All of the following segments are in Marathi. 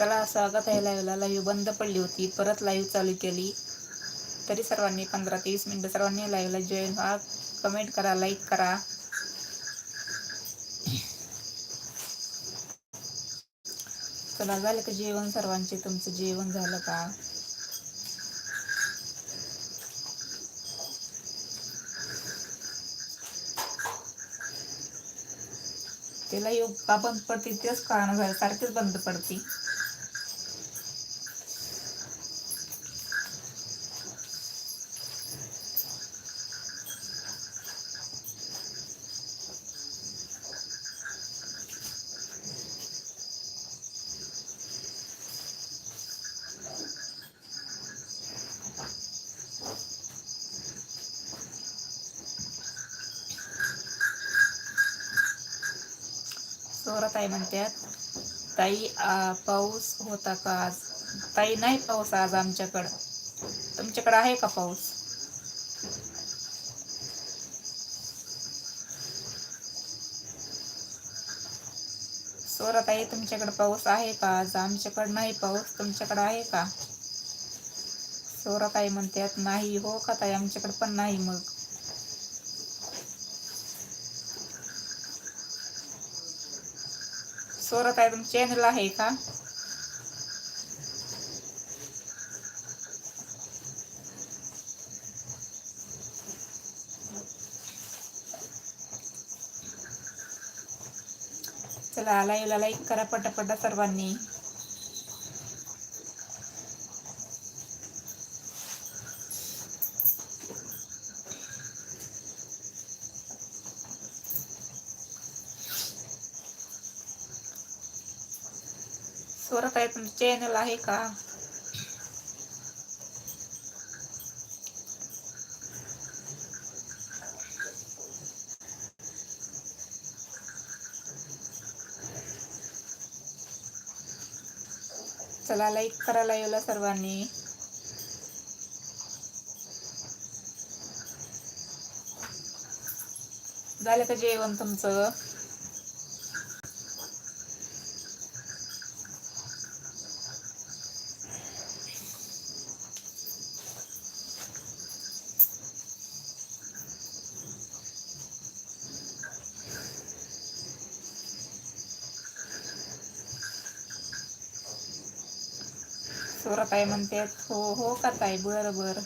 चला स्वागत आहे लाईव्हला लाईव्ह बंद पडली होती. परत लाईव्ह चालू केली. तरी सर्वांनी पंधरा ते वीस मिनटं सर्वांनी लाईव्हला जॉईन व्हा. कमेंट करा लाईक करा. चला झालं का जेवण सर्वांचे? तुमचं जेवण झालं का? त्याला योग का बंद पडते तेच कारण झालं सारखीच बंद पडते. काय म्हणतात ताई पाऊस होता का आज? ताई नाही पाऊस आज आमच्याकडं. तुमच्याकडं आहे का पाऊस? सोराताई तुमच्याकडे पाऊस आहे का आज? आमच्याकडं नाही पाऊस. तुमच्याकडं आहे का? सोरताई म्हणतात नाही हो का ताई आमच्याकडे पण नाही मग. सोरताई तुमचं चॅनल आहे का? चला लाईव्हला लाईक करा पटापटा सर्वांनी स्वरात आहे तुमचं चॅनल आहे का? चला लाईक करायला लाईव्हला सर्वांनी. झालं का जेवण तुमचं? सोरताई म्हणतात हो हो का ताई? बरं बरं.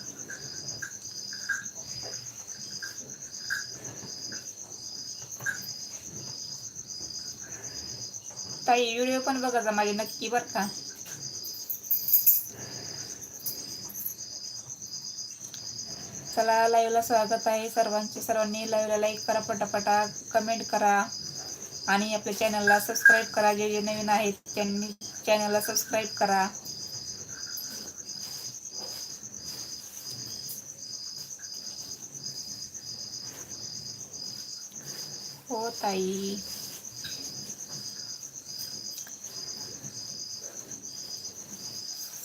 ताई व्हिडिओ पण बघा जा माझे नक्की बरं का. चला लाईव्हला स्वागत आहे सर्वांचे. सर्वांनी लाईव्हला लाईक करा पटापटा कमेंट करा आणि आपल्या चॅनलला सबस्क्राईब करा. जे जे नवीन आहेत त्यांनी चॅनलला सबस्क्राईब करा हो ताई.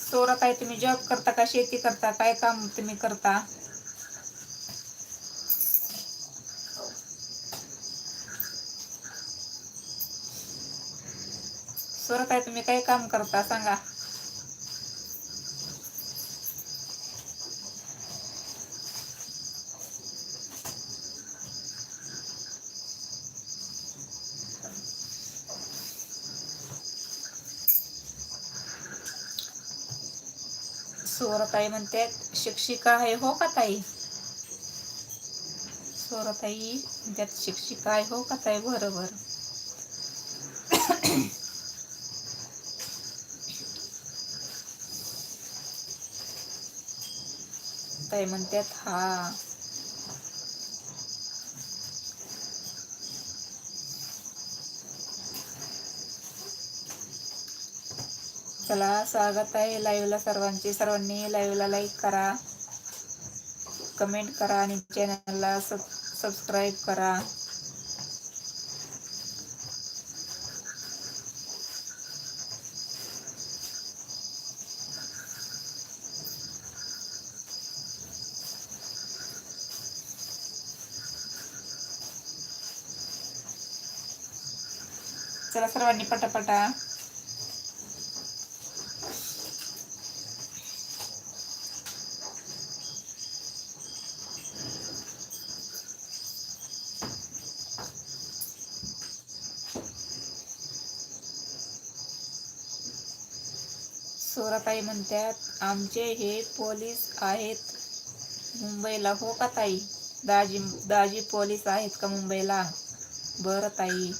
सोरा तुम्ही जॉब करता का? शेती करता? काय काम तुम्ही करता? सोरा ताई तुम्ही काय काम करता? सांगा. ताई म्हणते शिक्षिका आहे हो का ताई? सोरताई म्हणतात शिक्षिका आहे हो का ताई? बरोबर ताई म्हणतात हा. चला स्वागत आहे लाईव्हला सर्वांचे. सर्वांनी लाईव्हला लाईक करा कमेंट करा आणि चॅनलला सब सबस्क्राईब करा. चला सर्वांनी पटापटा. सोराताई म्हणतात आमचे हे पोलीस आहेत मुंबईला. हो का ताई? दाजी दाजी पोलीस आहेत का मुंबईला? बरं ताई.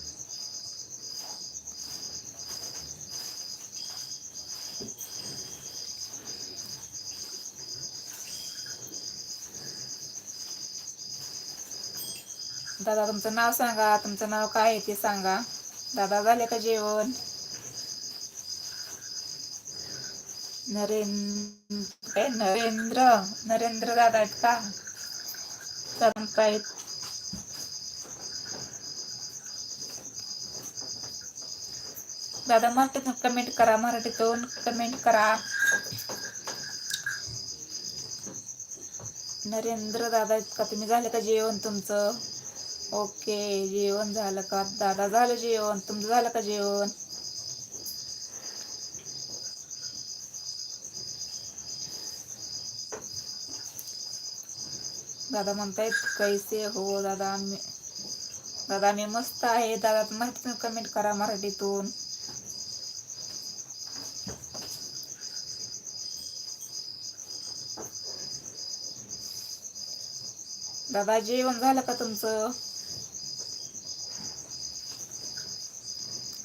दादा तुमचं नाव सांगा. तुमचं नाव काय आहे ते सांगा. दादा झाले का जेवण? नरेंद्र नरेंद्र नरेंद्र दादा आहेत का? दादा काय दादा मराठीतून कमेंट करा मराठीतून कमेंट करा. नरेंद्र दादा आहेत का? तुम्ही झालं का जेवण तुमचं? ओके जेवण झालं का? दादा झालं जेवण. तुमचं झालं का जेवण? दादा म्हणतायत कैसे हो दादा? मी दादा मी मस्त आहे. दादा माहिती कमेंट करा मराठीतून. दादा जेवण झालं का तुमचं?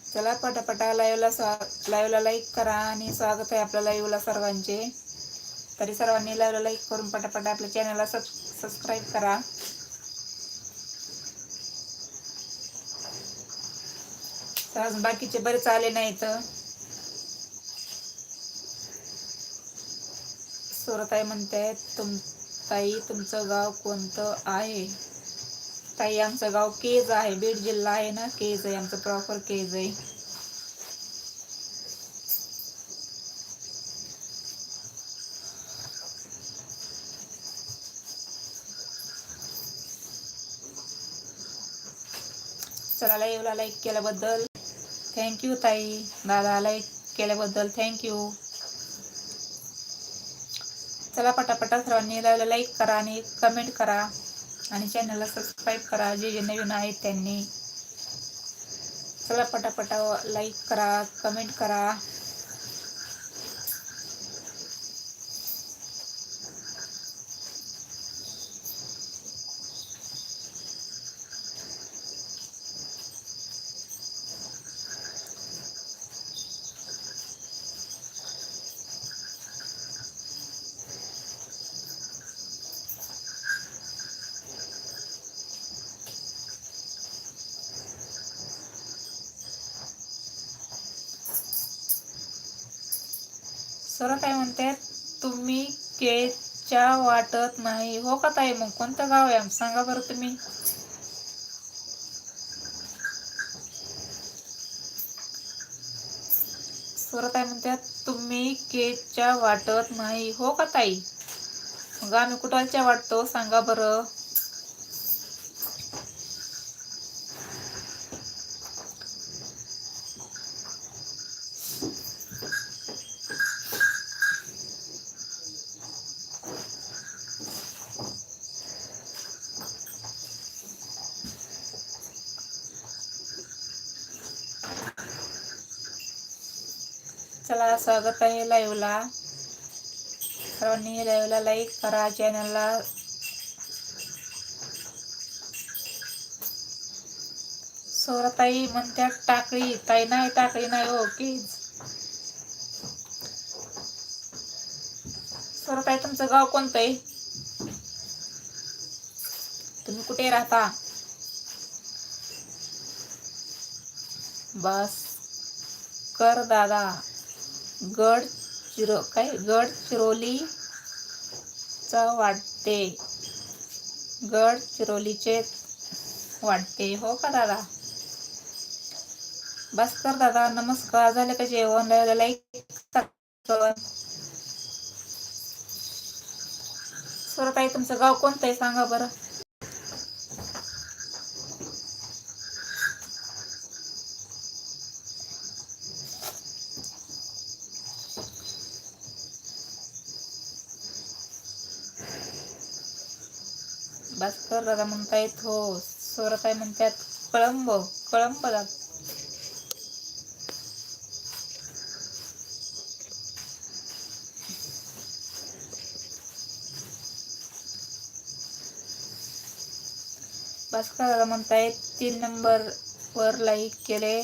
चला पटापटा लाईव्हला स्वा लाईव्हला लाईक करा आणि स्वागत आहे आपल्या लाईव्हला सर्वांचे. तरी सर्वांनी लाईव्हला लाईक करून पटापटा आपल्या चॅनलला सब सबस्क्राईब करा. अजून बाकीचे बरेच आले नाहीत. सोरताई म्हणते तुम ताई तुमचं गाव कोणतं आहे? ताई आमचं गाव केज आहे बीड जिल्हा आहे ना? केज आहे आमचं प्रॉपर केज आहे. चला लाईव्हला लाईक केल्याबद्दल. थँक्यू ताई. दादा लाईक केल्याबद्दल थँक्यू चला पटापटा सर्वांनी लाईव्हला लाईक करा आणि कमेंट करा. आणि चॅनलला सबस्क्राईब करा जे जे नवीन आहेत त्यांनी. चला पटापटा लाईक करा कमेंट करा सर काय म्हणते? तुम्ही केच्या वाटत नाही. हो का ताई? मग कोणतं गाव आहे? सांगा बरं तुम्ही. सर काय म्हणतात तुम्ही केच्या वाटत नाही. हो का ताई? मग आम्ही कुठलच्या वाटतो? सांगा बरं चला स्वागत आहे लाईव्हला सर्वांनी लाईव्हला लाईक करा चॅनलला सोराताई म्हणत्या टाकळी ताई नाही टाकळी नाही हो प्लीज सोराताई तुमचं गाव कोणतं आहे? तुम्ही कुठे राहता? बस कर दादा. गड चिरो काय? गड चिरोली च वाटते गड चिरोलीचे वाटते हो का दादा? बस कर दादा. नमस्कार. झाले का जेवण? लाईक? ताई तुमचं गाव कोणतं आहे? सांगा बरं. दादा म्हणतायत हो सोरताई म्हणतात कळंब कळंब लाग भास्कर दादा म्हणतायत तीन नंबर वर लाईक केले.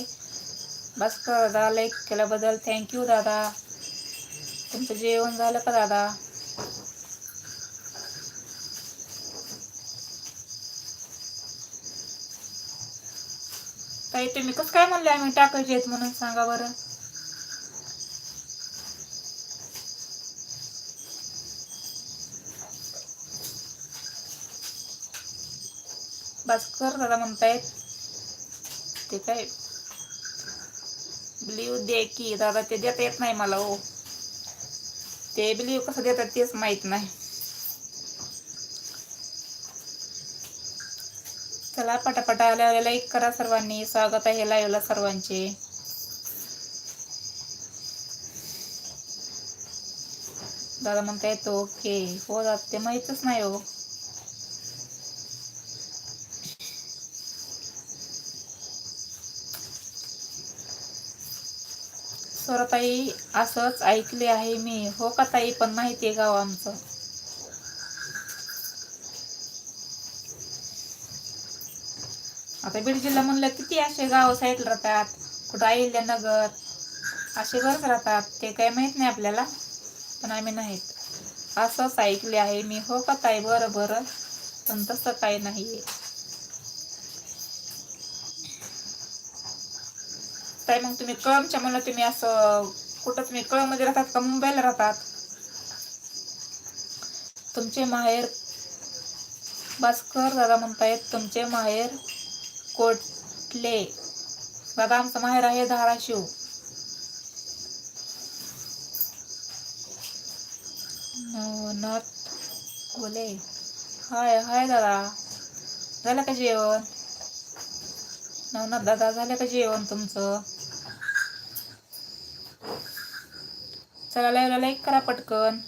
भास्कर दादा लाईक केल्याबद्दल थँक्यू दादा. तुमचं जेवण झालं का दादा? ताई तुम्ही कसं काय म्हणले आम्ही टाकायचे आहेत म्हणून सांगा बरं. भास्कर दादा म्हणतायत ते काय? बिलीव दे की दादा ते देता येत नाही मला हो. ते बिलीव कसं देतात तेच माहीत नाही. चला पटापटा आल्यावर लाईक करा सर्वांनी. स्वागत आहे लाईव्हला सर्वांचे. दादा म्हणतायत ओके. हो दादा ते माहीतच नाही हो. स्वराताई असंच ऐकले आहे मी. हो का ताई? पण माहिती आहे गाव आमचं. आता बीड जिल्हा म्हणलं किती असे गाव साईडला राहतात कुठं अहिल्यानगर असे बरंच राहतात ते काही माहीत नाही आपल्याला पण आम्ही नाहीत. असंच ऐकले आहे मी हो का ताई? बरं बरं. पण तसं काही आहे ताई मग तुम्ही कळमच्या म्हणलं तुम्ही असं कुठं तुम्ही कळममध्ये राहतात का मुंबईला राहतात? तुमचे माहेर भास्कर दादा म्हणतायत तुमचे माहेर कोटले. दादा आमचं माहेर आहे धाराशिव. नवनाथ बोले हाय हाय दादा. झालं का जेवण? नवनाथ दादा झालं का जेवण तुमचं? चला लाईव्हला लाईक करा पटकन.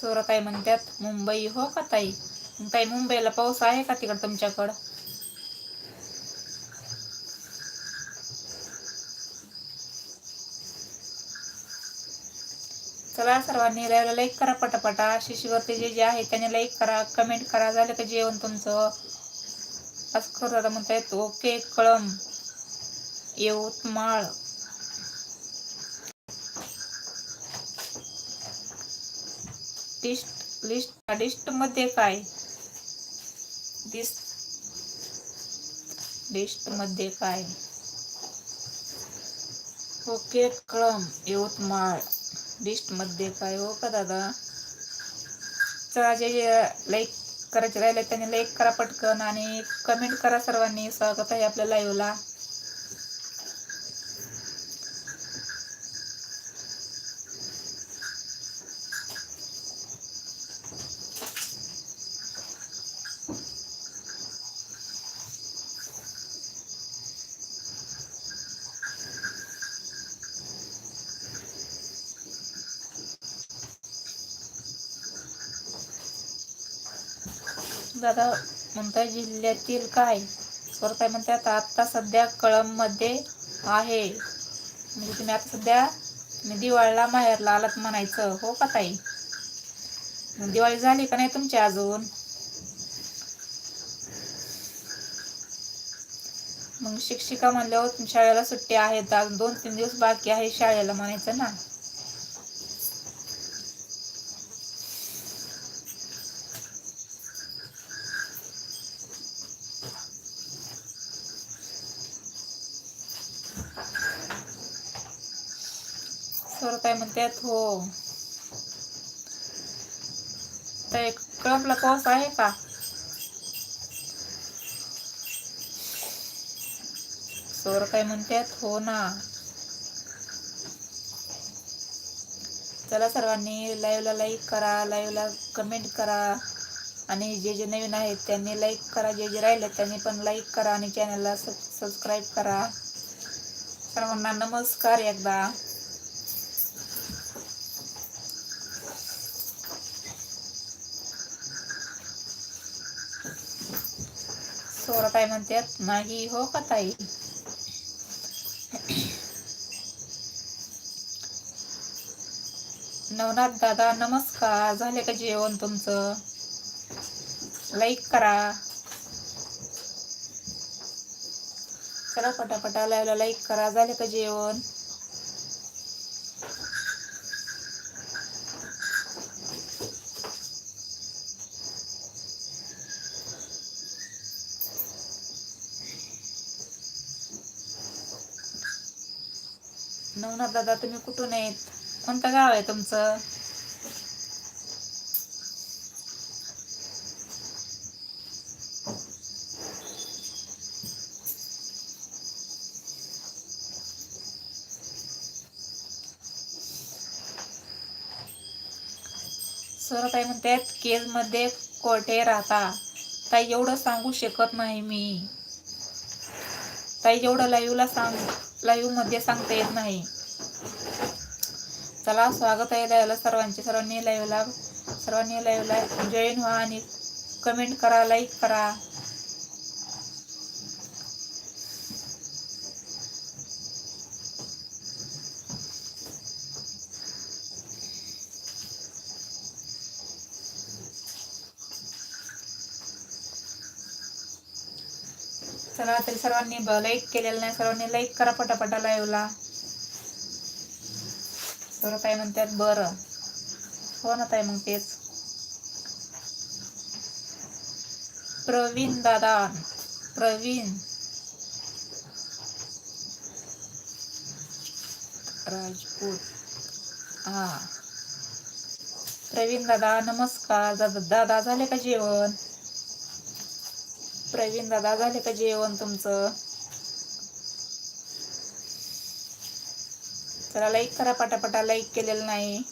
सोराताई म्हणतात मुंबई हो का ताई? मग ताई मुंबईला पाऊस आहे का तिकडं तुमच्याकडं? चला सर्वांनी लाईव्हला लाईक करा पटापटा. शिशीवरती जे जे आहे त्याने लाईक करा कमेंट करा. झालं का जेवण तुमचं? असं दादा म्हणतायत ओके कळम येऊत माळ. लिस्ट लिस्ट डिस्टमध्ये काय? दिस लिस्टमध्ये काय? ओके कळम यवतमाळ. लिस्टमध्ये काय? हो का दादा? चला जे लाईक करायचे राहिले त्यांनी लाईक करा पटकन आणि कमेंट करा सर्वांनी. स्वागत आहे आपल्या लाईव्हला दादा म्हणताय जिल्ह्यातील काय? स्वरताई म्हणतात आता सध्या कळंबमध्ये आहे. म्हणजे तुम्ही आता सध्या तुम्ही दिवाळीला माहेरला आलात म्हणायचं हो का ताई? मग दिवाळी झाली का नाही तुमची अजून? मग शिक्षिका म्हणल्यावर शाळेला सुट्टी आहेत अजून दोन तीन दिवस बाकी आहे शाळेला म्हणायचं ना सर काय म्हणतात हो. तर कळपला पाऊस आहे का? सर काय म्हणतात हो ना. चला सर्वांनी लाईव्हला लाईक करा लाईव्हला कमेंट करा. आणि जे जे नवीन आहेत त्यांनी लाईक करा. जे जे राहिले त्यांनी पण लाईक करा. आणि चॅनलला सबस्क्राईब करा. सर्वांना नमस्कार एकदा. काय म्हणतात नाही हो का ताई? नवनाथ दादा नमस्कार. झाले का जेवण तुमचं? लाईक करा. चला पटापटा लाईव्हला लाईक करा. झाले का जेवण? नवनाथ दादा तुम्ही कुठून आहेत? कोणतं गाव आहे तुमचं? सर ताई म्हणतात केजमध्ये कोठे राहता. ताई एवढं सांगू शकत नाही मी. ताई एवढं लाईव्हला सांग लाईव्हमध्ये सांगता येत नाही. चला स्वागत आहे लाईव्हला सर्वांचे. सर्वांनी लाईव्हला सर्वांनी लाईव्हला जॉईन व्हा आणि कमेंट करा लाईक करा. चला तरी सर्वांनी लाईक केलेलं नाही. सर्वांनी लाईक करा पटापटा लाईव्हला बरं काय म्हणतात बरं हो ना ताई मग तेच प्रवीण दादा प्रवीण राजपूत हा प्रवीण दादा नमस्कार दादा दादा झाले का जेवण प्रवीण दादा झाले का जेवण तुमचं चला लाईक करा पटापटा लाईक केलेलं नाही.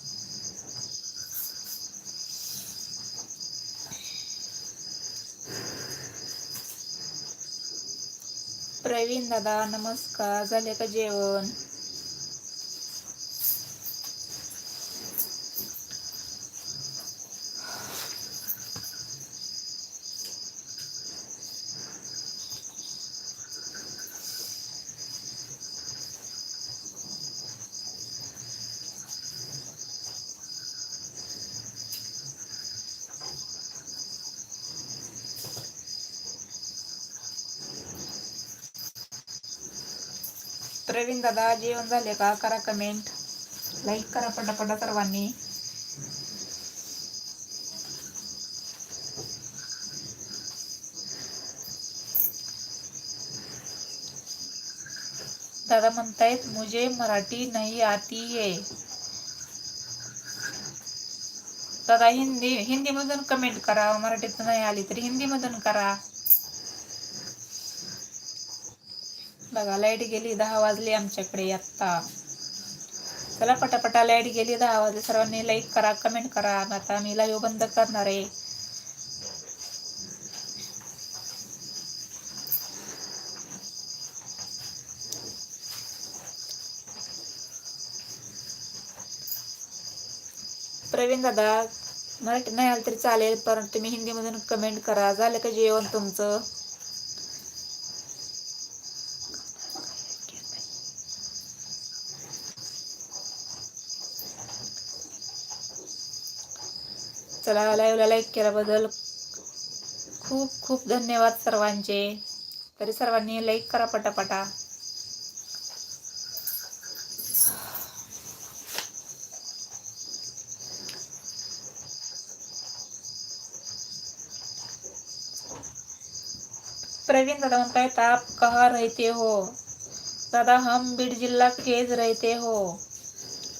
प्रवीण दादा नमस्कार. झाले का जेवण? प्रवीण दादा जेवण झाले का? करा कमेंट लाईक करा पटापटा सर्वांनी. दादा म्हणतायत मुझे मराठी नाही आती है. दादा हिंदी हिंदीमधून कमेंट करा. मराठीत नाही आली तर हिंदीमधून करा. बघा लाइट गेली दहा वाजली आमच्याकडे आत्ता. चला पटापटा लाइट गेली दहा वाजले. सर्वांनी लाईक करा कमेंट करा. आता मी लाईव्ह बंद करणार आहे. प्रवीण दादा मराठी नाही आलं तरी चालेल परंतु तुम्ही हिंदीमधून कमेंट करा. झालं का जेवण तुमचं? चला लाईव्हला लाईक केल्याबद्दल खूप खूप धन्यवाद सर्वांचे. तरी सर्वांनी लाईक करा पटापटा. प्रवीण दादा म्हणतायत आप कहा रहते हो? दादा हम बीड जिल्हा केज रहते हो.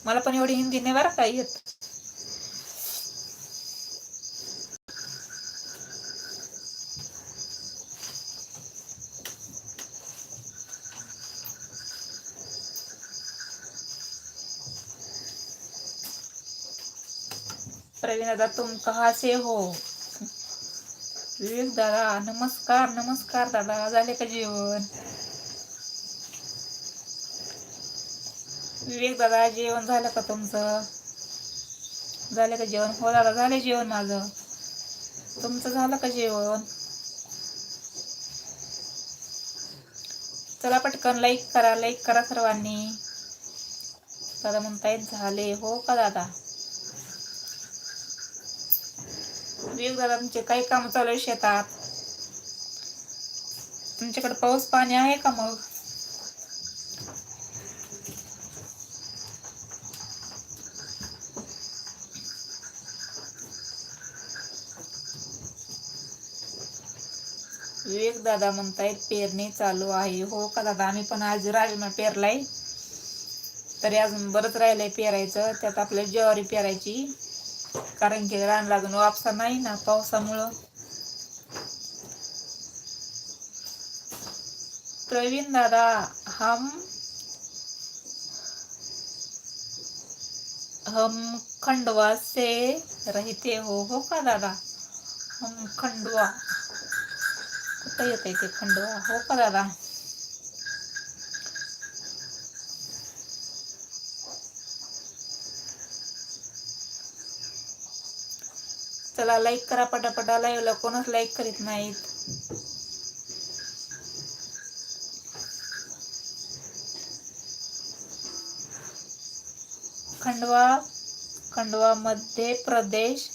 मला पण एवढी हिंदी नाही बरं का येत प्रवीण दादा तुम कहा से हो. विवेक दादा नमस्कार नमस्कार दादा झाले का जेवण? विवेक दादा जेवण झालं का तुमचं? झालं का जेवण? हो दादा झालं जेवण माझं. तुमचं झालं का जेवण? चला पटकन लाईक करा लाईक करा सर्वांनी. दादा म्हणतायत झाले हो का दादा? विवेक दादा काही काम चालू आहे शेतात. तुमच्याकडे पाऊस पाणी आहे का मग? विवेक दादा म्हणतायत पेरणी चालू आहे. हो का दादा? आम्ही पण आज राजमा पेरलाय. तरी अजून बरंच राहिलंय पेरायचं. त्यात आपल्या ज्वारी पेरायची. कारण की रान लागून वापसा नाही ना पावसामुळं. प्रवीण दादा हम हम खंडवा से रहते हो हो का दादा? हम खंडवा. कुठं येते ते खंडवा? हो का दादा? चला लाईक करा पटापटा. लाईव्हला कोणच लाईक करीत नाहीत. खंडवा खंडवा मध्य प्रदेश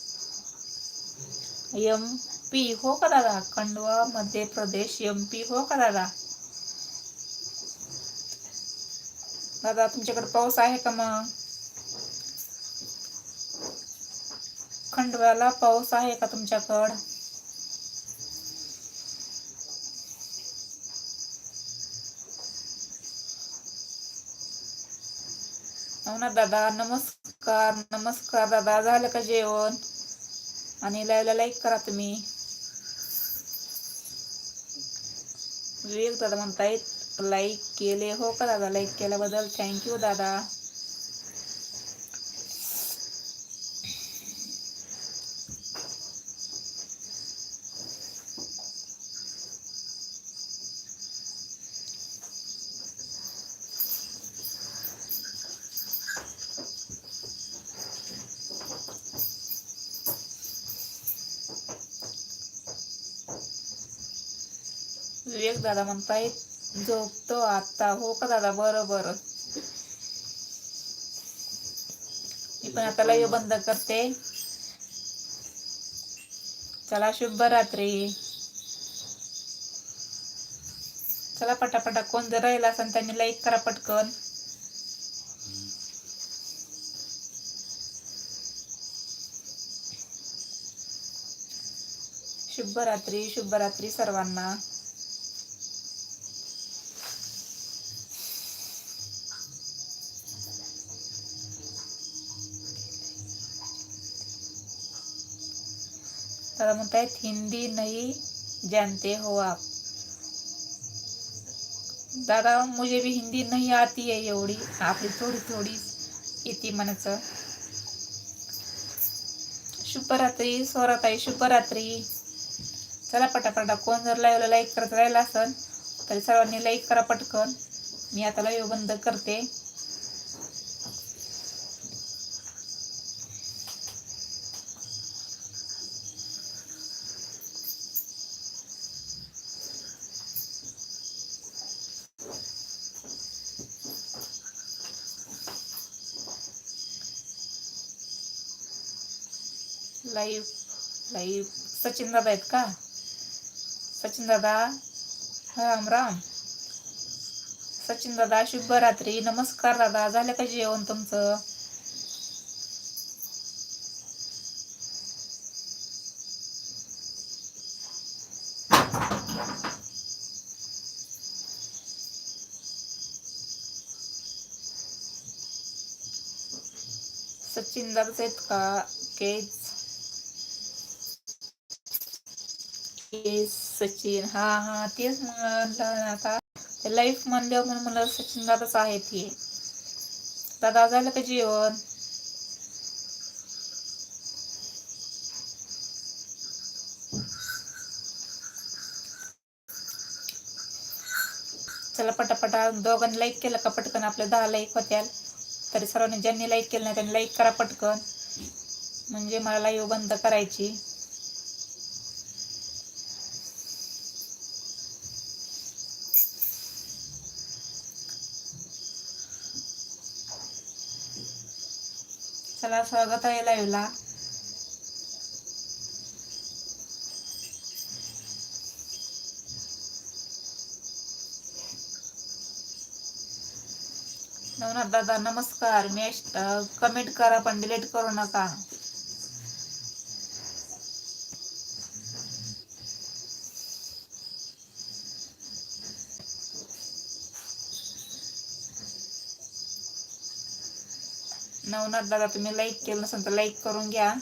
एम पी हो का दादा? खंडवा मध्य प्रदेश एम पी हो का दादा? दादा तुमच्याकडे पाऊस आहे का मग? खंडव्याला पाऊस आहे का तुमच्याकड? हो ना दादा नमस्कार नमस्कार दादा. झालं का जेवण? आणि लाईव्हला लाईक करा तुम्ही. विवेक दादा म्हणतायत लाईक केले. हो का दादा? लाईक केल्याबद्दल थँक्यू दादा विवेक दादा म्हणताय झोपतो आता. हो का दादा? बरं बरं मी पण आता लाईव्ह बंद करते. चला शुभ रात्री. चला पटापटा. कोण जर राहिला असेल त्यांनी लाईक करा पटकन. शुभरात्री शुभरात्री सर्वांना. त्याला म्हणतायत हिंदी नाही जानते हो आप. दादा मुझे भी हिंदी नाही आती आहे एवढी. आपली थोडी थोडी येते म्हणायचं. शुभरात्री स्वराताई शुभरात्री. चला पटापटा कोण जर लाईव्हला लाईक करत राहिला असन तरी सर्वांनी लाईक करा पटकन. मी आता लाईव्ह बंद करते. लाईव्ह लाईव्ह सचिन दादा आहेत का? सचिन दादा राम. राम सचिन दादा शुभरात्री. नमस्कार दादा. झालं का जेवण तुमचं? सचिन दादाच आहेत का? केज. केज सचिन हा हा तेच म्हणलं आता. लाईफ म्हणल्यावर म्हणून मला सचिन दादाच आहेत हे. दादा झालं का जेवण? चला पटापटा दोघांनी लाईक केलं का पटकन? आपल्या दहा लाईक होत्या. तरी सर्वांनी ज्यांनी लाईक केलं नाही त्यांनी लाईक करा पटकन. म्हणजे मला लाईव्ह बंद करायची. चला स्वागत आहे लाईव्हला. नवनाथ दादा नमस्कार. मी कमेंट करा पण डिलीट करू नका. नवनाथ दादा तुम्ही लाईक केलं नसेल तर लाईक करून घ्या.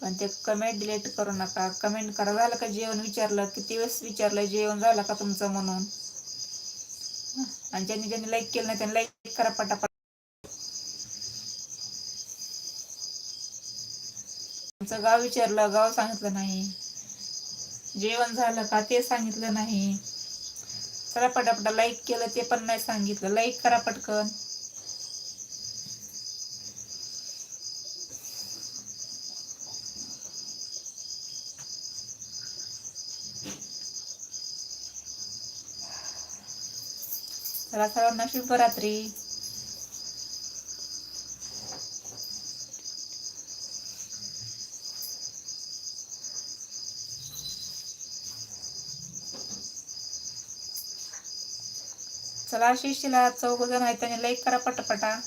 पण ते कमेंट डिलीट करू नका. कमेंट करा झालं का जेवण विचारलं? किती वेळेस विचारलं जेवण झालं का तुमचं म्हणून? आणि ज्यांनी ज्यांनी लाईक केलं नाही त्यांनी लाईक करा पटापट. तुमचं गाव विचारलं गाव सांगितलं नाही. जेवण झालं का ते सांगितलं नाही. चला पटापटा लाईक केलं ते पण नाही सांगितलं. लाईक करा पटकन. चला सर्वांना शुभरात्री चला शिशीला चौघ जण आहेत त्यांनी लाईक करा पटापटा.